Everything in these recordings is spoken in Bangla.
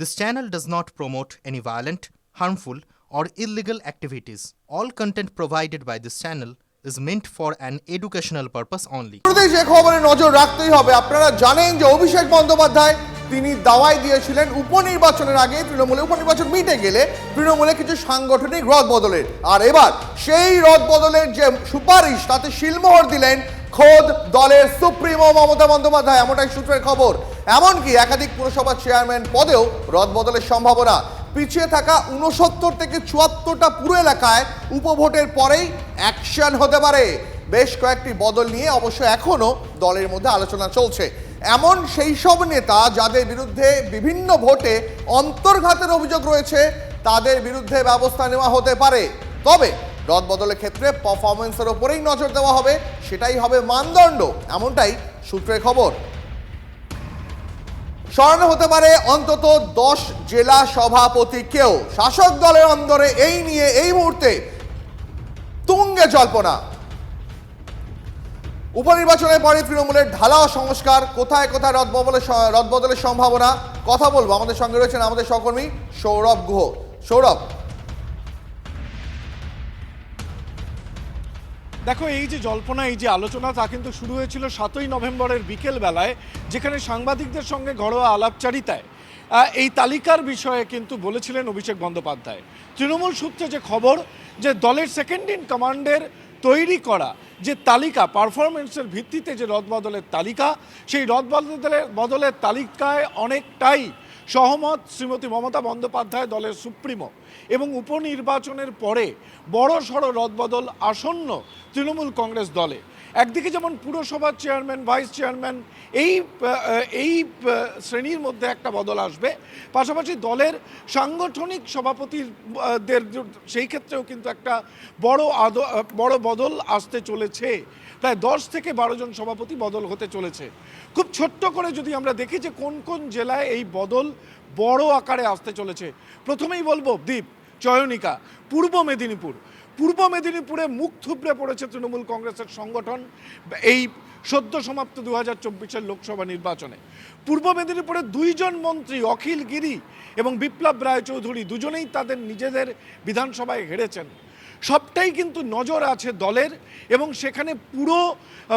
This channel does not promote any violent, harmful, or illegal activities. All content provided by this channel is meant for an educational purpose only. শুরুতেই খবরে নজর রাখতেই হবে। আপনারা জানেন যে অভিষেক বন্দ্যোপাধ্যায় তিনি দাওয়াই দিয়েছিলেন উপনির্বাচনের আগে তৃণমূলে। উপনির্বাচন মিটে গেলে তৃণমূলে কিছু সাংগঠনিক রদ বদলের। আর এবার সেই রদ বদলের যে সুপারিশ তাতে শিলমোহর দিলেন খোদ দলের সুপ্রিমো মমতা বন্দ্যোপাধ্যায়। এমনটাই সূত্রের খবর। এমনকি একাধিক পুরসভা চেয়ারম্যান পদেও রদ বদলের সম্ভাবনা। পিছিয়ে থাকা উনসত্তর থেকে চুয়াত্তরটা পুরো এলাকায় উপভোটের পরেই অ্যাকশন হতে পারে। বেশ কয়েকটি বদল নিয়ে অবশ্য এখনও দলের মধ্যে আলোচনা চলছে। এমন সেই সব নেতা যাদের বিরুদ্ধে বিভিন্ন ভোটে অন্তর্ঘাতের অভিযোগ রয়েছে, তাদের বিরুদ্ধে ব্যবস্থা নেওয়া হতে পারে। তবে রদ বদলের ক্ষেত্রে পারফরমেন্সের ওপরেই নজর দেওয়া হবে, সেটাই হবে মানদণ্ড, এমনটাই সূত্রের খবর। স্মরণ হতে পারে অন্তত দশ জেলা সভাপতিকেও শাসক দলের অন্দরে এই নিয়ে এই মুহূর্তে তুঙ্গে জল্পনা। উপনির্বাচনের পরে তৃণমূলের ঢালাও সংস্কার, কোথায় কোথায় রদবদলের রদবদলের সম্ভাবনা, কথা বলব। আমাদের সঙ্গে রয়েছেন আমাদের সহকর্মী সৌরভ গুহ। সৌরভ দেখো, এই যে জল্পনা, এই যে আলোচনা, তা কিন্তু শুরু হয়েছিল সাতই নভেম্বরের বিকেল বেলায় যেখানে সাংবাদিকদের সঙ্গে ঘরোয়া আলাপচারিতায়। এই তালিকার বিষয়ে কিন্তু বলেছিলেন অভিষেক বন্দ্যোপাধ্যায়। তৃণমূল সূত্রে যে খবর, যে দলের সেকেন্ড ইন কমান্ডের তৈরি করা যে তালিকা পারফরমেন্সের ভিত্তিতে যে রদবদলের তালিকা, সেই রদবদলের, বদলের তালিকায় অনেকটাই সহমত শ্রীমতী মমতা বন্দ্যোপাধ্যায় দলের সুপ্রিমো এবং উপনির্বাচনের পরে বড় সড় রদবদল আসন্ন তৃণমূল কংগ্রেস দলে। একদিকে যেমন পুরসভার চেয়ারম্যান, ভাইস চেয়ারম্যান, এই এই শ্রেণির মধ্যে একটা বদল আসবে। পাশাপাশি দলের সাংগঠনিক সভাপতিদের সেই ক্ষেত্রেও কিন্তু একটা বড় বড় বদল আসতে চলেছে। প্রায় দশ থেকে বারো জন সভাপতি বদল হতে চলেছে। খুব ছোট্ট করে যদি আমরা দেখি যে কোন কোন জেলায় এই বদল বড় আকারে আসতে চলেছে। প্রথমেই বলব দ্বীপ চয়নিকা, পূর্ব মেদিনীপুর। পূর্ব মেদিনীপুরে মুখ থুবড়ে পড়েছে তৃণমূল কংগ্রেসের সংগঠন এই সদ্য সমাপ্ত দু হাজার চব্বিশের লোকসভা নির্বাচনে। পূর্ব মেদিনীপুরে দুইজন মন্ত্রী অখিল গিরি এবং বিপ্লব রায়চৌধুরী দুজনেই তাদের নিজেদের বিধানসভায় হেরেছেন। সবটাই কিন্তু নজর আছে দলের এবং সেখানে পুরো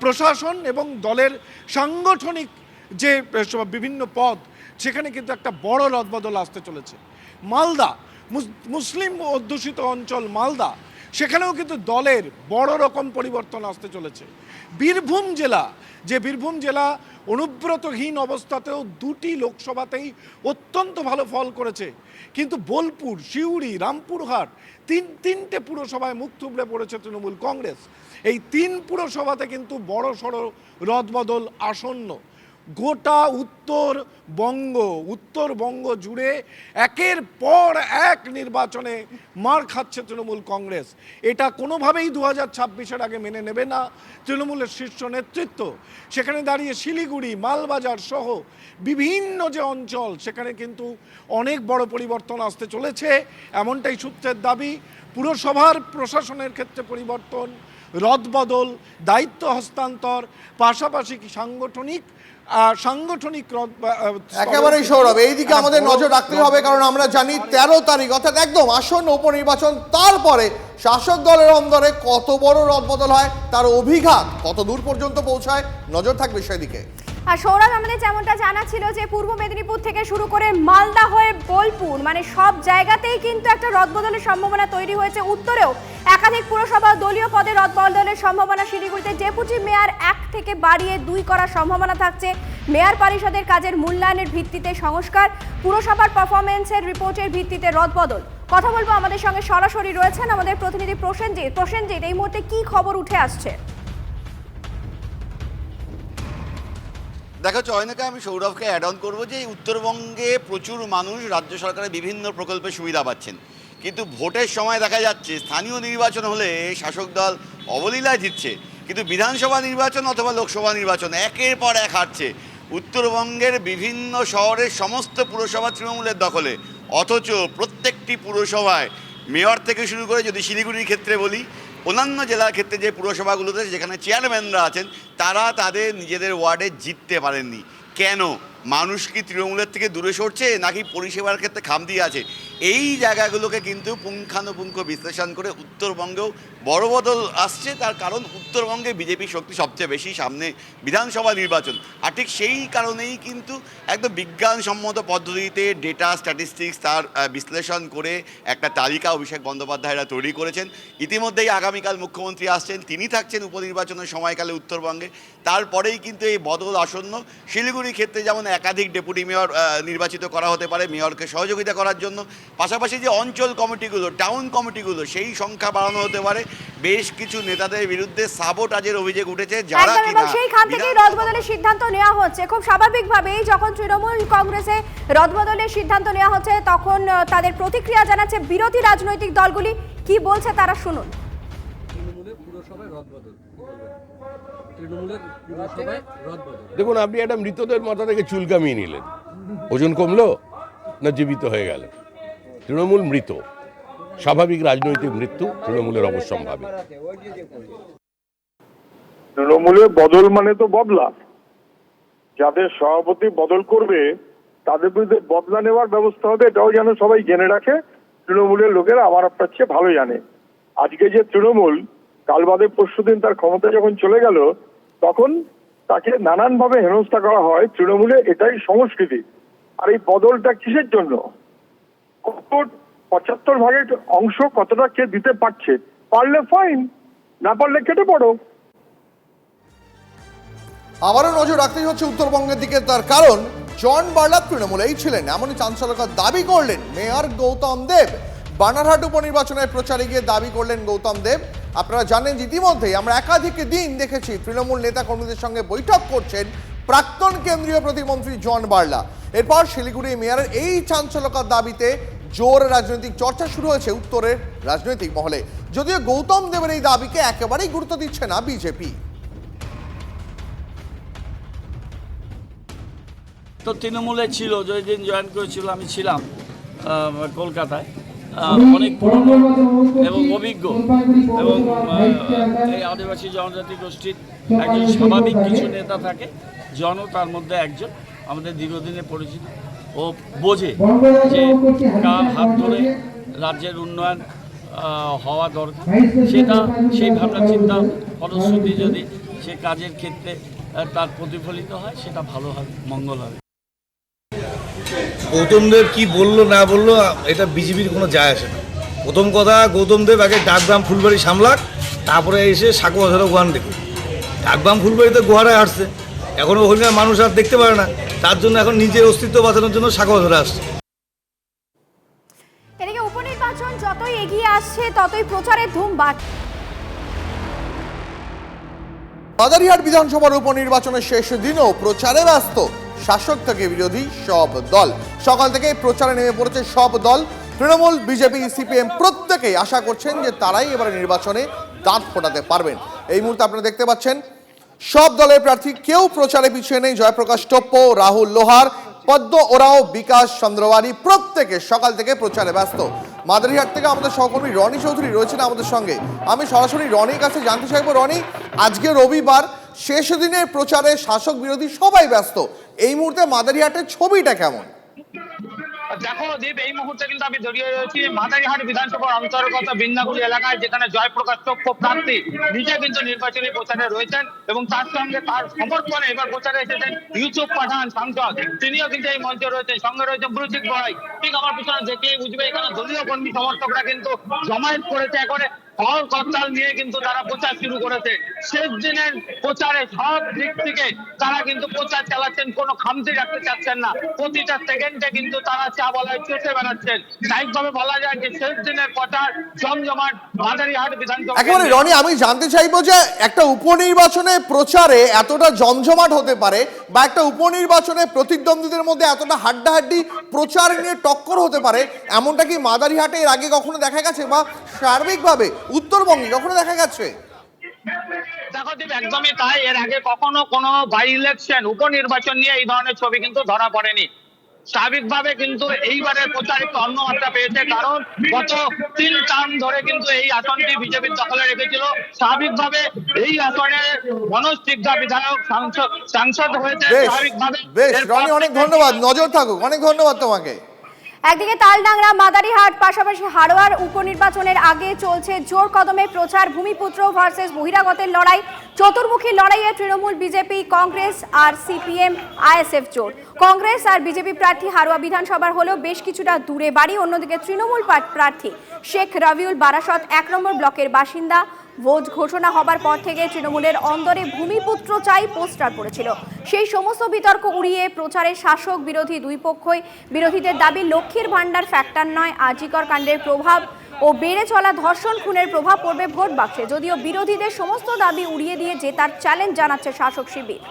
প্রশাসন এবং দলের সাংগঠনিক যে বিভিন্ন পদ, সেখানে কিন্তু একটা বড় রদবদল আসতে চলেছে। মালদা, মুস- মুসলিম অধ্যুষিত অঞ্চল মালদা সেখানেও কিন্তু দলের বড় রকম পরিবর্তন আসতে চলেছে। বীরভূম জেলা, যে বীরভূম জেলা অনুব্রতহীন অবস্থাতেও দুটি লোকসভাতেই অত্যন্ত ভালো ফল করেছে। কিন্তু বোলপুর, সিউড়ি, রামপুরহাট তিন, তিনটে পুরসভায় মুখ থুবড়ে পড়েছে তৃণমূল কংগ্রেস। এই তিন পুরসভাতে কিন্তু বড় সড়ো রদবদল আসন্ন। গোটা উত্তরবঙ্গ উত্তরবঙ্গ জুড়ে একের পর এক নির্বাচনে মার খাচ্ছে তৃণমূল কংগ্রেস। এটা কোনোভাবেই দু হাজার ছাব্বিশের আগে মেনে নেবে না তৃণমূলের শীর্ষ নেতৃত্ব। সেখানে দাঁড়িয়ে শিলিগুড়ি, মালবাজার সহ বিভিন্ন যে অঞ্চল, সেখানে কিন্তু অনেক বড় পরিবর্তন আসতে চলেছে। এমনটাই সূত্রের দাবি, পুরসভার প্রশাসনের ক্ষেত্রে পরিবর্তন রদবদল দায়িত্ব হস্তান্তর পাশাপাশি কি সাংগঠনিক সাংগঠনিক একেবারেই সৌরভ এইদিকে আমাদের নজর রাখতে হবে কারণ আমরা জানি তেরো তারিখ অর্থাৎ একদম আসন্ন উপনির্বাচন তারপরে শাসক দলের অন্দরে কত বড় রদবদল হয় তার অভিঘাত কত দূর পর্যন্ত পৌঁছায় নজর থাকবে সেদিকে। আর সৌরভ আমাদের যেমনটা জানা ছিল যে পূর্ব মেদিনীপুর থেকে শুরু করে মালদা হয়ে বোলপুর মানে সব জায়গাতেই কিন্তু একটা রদবদলের সম্ভাবনা তৈরি হয়েছে। উত্তরেও একাধিক পুরসভা দলীয় পদে রদবদলের সম্ভাবনা শিলিগুড়িতে। ডেপুটি মেয়ার এক থেকে বাড়িয়ে দুই করার সম্ভাবনা থাকছে। মেয়র পরিষদের কাজের মূল্যায়নের ভিত্তিতে সংস্কার, পুরসভার পারফরমেন্সের রিপোর্টের ভিত্তিতে রদবদল। কথা বলব আমাদের সঙ্গে সরাসরি রয়েছেন আমাদের প্রতিনিধি প্রসেনজিৎ। প্রসেনজিৎ, এই মুহূর্তে কি খবর উঠে আসছে? দেখো চয়নকে আমি সৌরভকে অ্যাড অন করব যে উত্তরবঙ্গে প্রচুর মানুষ রাজ্য সরকারের বিভিন্ন প্রকল্পের সুবিধা পাচ্ছেন। কিন্তু ভোটের সময় দেখা যাচ্ছে স্থানীয় নির্বাচন হলে শাসক দল অবলীলায় জিতছে। কিন্তু বিধানসভা নির্বাচন অথবা লোকসভা নির্বাচন একের পর এক হারছে। উত্তরবঙ্গের বিভিন্ন শহরের সমস্ত পুরসভা তৃণমূলের দখলে। অথচ প্রত্যেকটি পুরসভায় মেয়র থেকে শুরু করে যদি শিলিগুড়ির ক্ষেত্রে বলি, অন্যান্য জেলার ক্ষেত্রে যে পুরসভাগুলোতে যেখানে চেয়ারম্যানরা আছেন তারা তাদের নিজেদের ওয়ার্ডে জিততে পারেননি। কেন? মানুষ কি তৃণমূলের থেকে দূরে সরছে নাকি পরিষেবার ক্ষেত্রে খামতি আছে? এই জায়গাগুলোকে কিন্তু পুঙ্খানুপুঙ্খ বিশ্লেষণ করে উত্তরবঙ্গেও বড় বদল আসছে, তার কারণ উত্তরবঙ্গে বিজেপি শক্তি সবচেয়ে বেশি সামনে বিধানসভা নির্বাচন। আর ঠিক সেই কারণেই কিন্তু একদম বিজ্ঞানসম্মত পদ্ধতিতে ডেটা স্ট্যাটিস্টিক্স তার বিশ্লেষণ করে একটা তালিকা অভিষেক বন্দ্যোপাধ্যায়রা তৈরি করেছেন। ইতিমধ্যেই আগামীকাল মুখ্যমন্ত্রী আসছেন, তিনি থাকছেন উপনির্বাচনের সময়কালে উত্তরবঙ্গে। তারপরেই কিন্তু এই বদল আসন্ন। শিলিগুড়ি ক্ষেত্রে যেমন একাধিক ডেপুটি মেয়র নির্বাচিত করা হতে পারে মেয়রকে সহযোগিতা করার জন্য। পাশাপাশি যে অঞ্চল কমিটিগুলো টাউন কমিটিগুলো, সেই সংখ্যা বাড়ানো হতে পারে। বেশ কিছু নেতাদের বিরুদ্ধে সাবোটাজের অভিযোগ উঠেছে যারা কিনা সেইখান থেকেই রদবদলের সিদ্ধান্ত নেওয়া হচ্ছে। খুব স্বাভাবিকভাবেই যখন তৃণমূল কংগ্রেসে রদবদলের সিদ্ধান্ত নেওয়া হচ্ছে তখন তাদের প্রতিক্রিয়া জানাচ্ছে বিরোধী রাজনৈতিক দলগুলি। কি বলছে তারা শুনুন। দেখুন আপনি একটা মৃতদের মাথা থেকে চুল কামিয়ে নিলেন। ওজন কমলো না জীবিত হয়ে গেল তৃণমূল মৃত। স্বাভাবিক রাজনৈতিক মৃত্যু তৃণমূলের অবশ্যম্ভাবী। তৃণমূলে বদল মানে তো বদলা। যাদের সভাপতি বদল করবে, তাদের বিরুদ্ধে বদলা নেওয়ার ব্যবস্থা হবে, এটাও যেন সবাই জেনে রাখে। তৃণমূলের লোকেরা আমার আপনার চেয়ে ভালো জানে। আজকে যে তৃণমূল, কাল বাদে পরশু দিন তার ক্ষমতা যখন চলে গেল, তখন তাকে নানানভাবে হেনস্থা করা হয়। তৃণমূলে এটাই সংস্কৃতি। আর এই বদলটা কিসের জন্য? কত পঁচাত্তর ভাগের অংশ কতটা কে দিতে পারছে? পারলে ফাইন না পারলে কেটে পড়ো। আবারও নজর রাখতেই হচ্ছে উত্তরবঙ্গের দিকে তার কারণ, জন বার্লা তৃণমূল, এই ছিলেন, এমনই চাঞ্চল্যকর দাবি করলেন মেয়র গৌতম দেব। বানারহাট উপনির্বাচনের প্রচারে গিয়ে দাবি করলেন গৌতম দেব। আপনারা জানেন যে ইতিমধ্যেই আমরা একাধিক দিন দেখেছি তৃণমূল নেতা কর্মীদের সঙ্গে বৈঠক করছেন প্রাক্তন কেন্দ্রীয় প্রতিমন্ত্রী জন বার্লা। এরপর শিলিগুড়ি মেয়রের এই চাঞ্চল্যকর দাবিতে জোর রাজনৈতিক চর্চা শুরু হয়েছে উত্তরের রাজনৈতিক মহলে। যদিও গৌতম দেবের এই দাবিকে একেবারেই গুরুত্ব দিচ্ছে না বিজেপি। তো তৃণমূলে ছিল যেদিন জয়েন করেছিল আমি ছিলাম আহ, কলকাতায়। অনেক পুরনো এবং অভিজ্ঞ এবং এই আদিবাসী জনজাতি গোষ্ঠীর একজন স্বাভাবিক কিছু নেতা থাকে জন তার মধ্যে একজন আমাদের দীর্ঘদিনে পরিচিত। ও বোঝে যে কার হাত ধরে রাজ্যের উন্নয়ন হওয়া দরকার। সেটা, সেই ভাবনা, চিন্তা, ফলশ্রুতি যদি সে কাজের ক্ষেত্রে তার প্রতিফলিত হয়, সেটা ভালো হবে, মঙ্গল হবে। গৌতম দেব কি বলল, না বলল, এটা বিজেপির কোনো যায় আসে না। প্রথম কথা, গৌতম দেব আগে ডাকবাম ফুলবাড়ি সামলাক, তারপরে এসে সাকুয়া ধরে গোয়ান দেখুন ডাকবাম ফুলবাড়িতে গোয়ারায় আসছে। এখনও ওখানে মানুষ আর দেখতে পারে না। তার জন্য এখন নিজের অস্তিত্ব বাঁচানোর জন্য সাকুয়া ধরে আসছে। এদিকে উপনির্বাচন যতই এগিয়ে আসছে ততই প্রচারের ধুম বাড়ছে। মাদারিহাট বিধানসভার উপনির্বাচনের শেষ দিনও প্রচারে ব্যস্ত। শাসক থেকে বিরোধী সব দল। সকাল থেকে প্রচারে নেমে পড়েছে সব দল। তৃণমূল বিজেপি সিপিএম প্রত্যেকেই আশা করছেন যে তারাই এবারে নির্বাচনে দাঁত ফোটাতে পারবেন। এই মুহূর্তে আপনারা দেখতে পাচ্ছেন সব দলের প্রার্থী কেউ প্রচারে পিছিয়ে নেই। জয়প্রকাশ টোপ্প, রাহুল লোহার, পদ্ম ওরাও, বিকাশ চন্দ্রবাড়ি প্রত্যেকে সকাল থেকে প্রচারে ব্যস্ত। মাদারিহাট থেকে আমাদের সহকর্মী রনি চৌধুরী রয়েছেন আমাদের সঙ্গে। আমি সরাসরি রনির কাছে জানতে চাইব, রনি, আজকে রবিবার, শেষ দিনের প্রচারে শাসক বিরোধী সবাই ব্যস্ত। এই মুহূর্তে মাদারিহাটের ছবিটা কেমন? দেখো দীপ এই মুহূর্তে কিন্তু আমি জড়িয়ে রয়েছি মাদারিহাট বিধানসভার অন্তর্গত বিন্দাগুড়ি এলাকায়, যেখানে জয়প্রকাশ চক্ষ প্রার্থী নিজে কিন্তু নির্বাচনী প্রচারে রয়েছেন এবং তার সঙ্গে তার সমর্থনে এবার প্রচারে এসেছেন ইউসুফ পাঠান সাংসদ। তিনিও কিন্তু এই মঞ্চে রয়েছেন, সঙ্গে রয়েছে ব্রুচিক বড়াই। ঠিক আমার পিছনে দেখিয়ে বুঝবে, এখানে দলীয় কর্মী সমর্থকরা কিন্তু জমায়েত করেছে একবারে হল করতাল নিয়ে কিন্তু তারা প্রচার শুরু করেছে শেষ দিনের প্রচারে সব দিক থেকে তারা কিন্তু প্রচার চালাচ্ছেন কোনো খামতি রাখতে চাচ্ছেন না। প্রতিটা সেকেন্ডে কিন্তু তারা চা বলায় চষে বেড়াচ্ছেন। স্বাভাবিকভাবে বলা যায় যে শেষ দিনের প্রচার জমজমাট মাদারিহাট বিধানসভা একেবারে রনি আমি জানতে চাইব যে একটা উপনির্বাচনে প্রচারে এতটা জমজমাট হতে পারে বা একটা উপনির্বাচনে প্রতিদ্বন্দ্বীদের মধ্যে এতটা হাড্ডাহাড্ডি প্রচার নিয়ে টক্কর হতে পারে এমনটা কি মাদারিহাটে এর আগে কখনো দেখা গেছে? বা সার্বিকভাবে উত্তরবঙ্গে কখনো দেখা গেছে। দেখো দীপ একদমই তাই। এর আগে কখনো কোনো বাই ইলেকশন উপনির্বাচন নিয়ে এই ধরনের ছবি কিন্তু ধরা পড়েনি। স্বাভাবিকভাবে কিন্তু এইবারের প্রচার একটু অন্য মাত্রা পেয়েছে কারণ গত তিন টার্ম ধরে কিন্তু এই আসনটি বিজেপির দখলে রেখেছিল। স্বাভাবিকভাবে এই আসনে মনোজ সিকদা বিধায়ক সাংসদ সাংসদ হয়েছে। স্বাভাবিকভাবে বেশ অনেক ধন্যবাদ। নজর থাকুক অনেক ধন্যবাদ তোমাকে। একদিকে তালডাংরা, মাদারিহাট, পাশাপাশি হাড়োয়ার উপনির্বাচনের আগে চলছে জোর কদমে প্রচার, ভূমিপুত্র ভার্সেস বহিরাগতের লড়াই। চতুর্মুখী লড়াইয়ে তৃণমূল বিজেপি, কংগ্রেস আর সিপিএম, আইএসএফ জোট। কংগ্রেস আর বিজেপি প্রার্থী হাড়োয়া বিধানসভার হলেও বেশ কিছুটা দূরে বাড়ি। অন্যদিকে তৃণমূল প্রার্থী শেখ রবিউল বারাসত এক নম্বর ব্লকের বাসিন্দা। ভোট ঘোষণা হবার পর থেকে তৃণমূলের অন্দরে ভূমিপুত্র চাই পোস্টার পড়েছিল। সেই সমস্ত বিতর্ক উড়িয়ে প্রচারে শাসক বিরোধী দুই পক্ষই। বিরোধীদের দাবি লক্ষ্মীর ভাণ্ডার ফ্যাক্টর নয়, আজিকর কাণ্ডের প্রভাব। ও বেড়ে চলা ধর্ষণ খুনের প্রভাব পড়বে ভোট বাক্সে। যদিও বিরোধীদের সমস্ত দাবি উড়িয়ে দিয়ে জেতার চ্যালেঞ্জ জানাচ্ছে শাসক শিবির।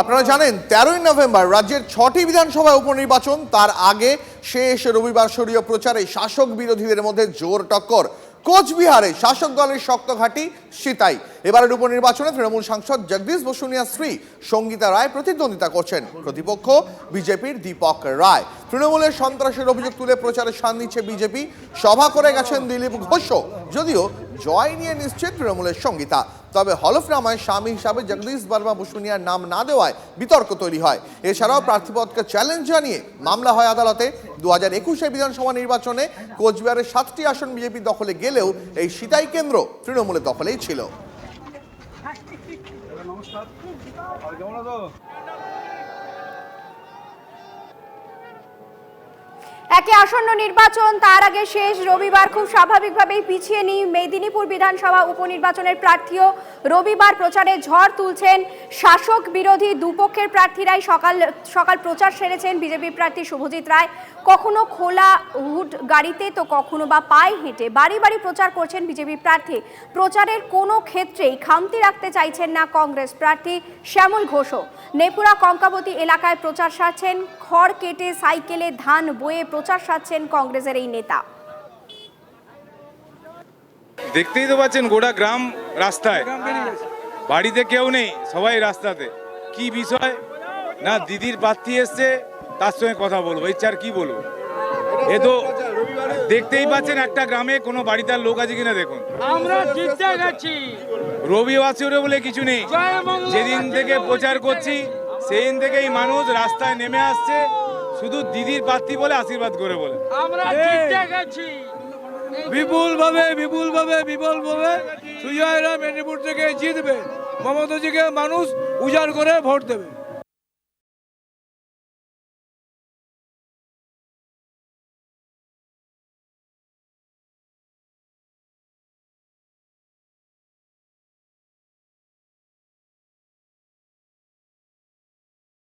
আপনারা জানেন, তেরোই নভেম্বর রাজ্যের ছটি বিধানসভা উপনির্বাচন, তার আগে শেষ রবিবার সরীয় প্রচারে শাসক বিরোধীদের মধ্যে জোর টক্কর। কোচবিহারে শাসক দলের শক্ত ঘাঁটি, সীতাই। এবারের উপনির্বাচনে তৃণমূল সাংসদ জগদীশ বসুনিয়া স্ত্রী সঙ্গীতা রায় প্রতিদ্বন্দ্বিতা করছেন। প্রতিপক্ষ বিজেপির দীপক রায়। তৃণমূলের সন্ত্রাসের অভিযোগ তুলে প্রচারে সান দিচ্ছে বিজেপি। সভা করে গেছেন দিলীপ ঘোষ। যদিও জয় নিয়ে নিশ্চিত তৃণমূলের সঙ্গীতা। তবে হলফনামায় স্বামী হিসাবে জগদীশ বর্মা বসুনিয়ার নাম না দেওয়ায় বিতর্ক তৈরি হয়। এছাড়াও প্রার্থীপদকে চ্যালেঞ্জ জানিয়ে মামলা হয় আদালতে। দু হাজার একুশে বিধানসভা নির্বাচনে কোচবিহারের সাতটি আসন বিজেপি দখলে গেলেও এই সিতাই কেন্দ্র তৃণমূলের দখলেই ছিল। একে আসন্ন নির্বাচন, তার আগে শেষ রবিবার খুব স্বাভাবিকভাবেই পিছিয়ে নিয়ে মেদিনীপুর বিধানসভা উপনির্বাচনের প্রার্থীও। রবিবার প্রচারে ঝড় তুলছেন শাসক বিরোধী দুপক্ষের প্রার্থীরাই। সকাল সকাল প্রচার সেরেছেন বিজেপি প্রার্থী শুভজিৎ রায়। কখনো খোলা হুট গাড়িতে, তো কখনো বা পায়ে হেঁটে বাড়ি বাড়ি প্রচার করছেন বিজেপি প্রার্থী। প্রচারের কোনো ক্ষেত্রেই খামতি রাখতে চাইছেন না কংগ্রেস প্রার্থী শ্যামল ঘোষও। নেপুরা কঙ্কাবতী এলাকায় প্রচার সারছেন, খড় কেটে সাইকেলে ধান বয়ে প্রচার সারছেন কংগ্রেসের এই নেতা। দেখতেই তো পাচ্ছেন গোটা গ্রাম রাস্তায়। বাড়িতে কেউ নেই সবাই রাস্তাতে। কি বিষয়? না দিদির প্রার্থী এসছে তার সঙ্গে কথা বলব। ইচ্ছা আর কি বলব? এ তো দেখতেই পাচ্ছেন একটা গ্রামে কোনো বাড়িতে লোক আছে কিনা দেখুন। আমরা জিততে গেছি। বলে কিছু নেই। যেদিন থেকে প্রচার করছি সেদিন থেকেই মানুষ রাস্তায় নেমে আসছে। শুধু দিদির প্রার্থী বলে আশীর্বাদ করে বলে। আমরা জিততে গেছি। বিপুল ভাবে বিপুল ভাবে বিপুল ভাবে সুজয়রা মেদিনীপুর থেকে জিতবে। মমতাজিকে মানুষ উজাড় করে ভোট দেবে।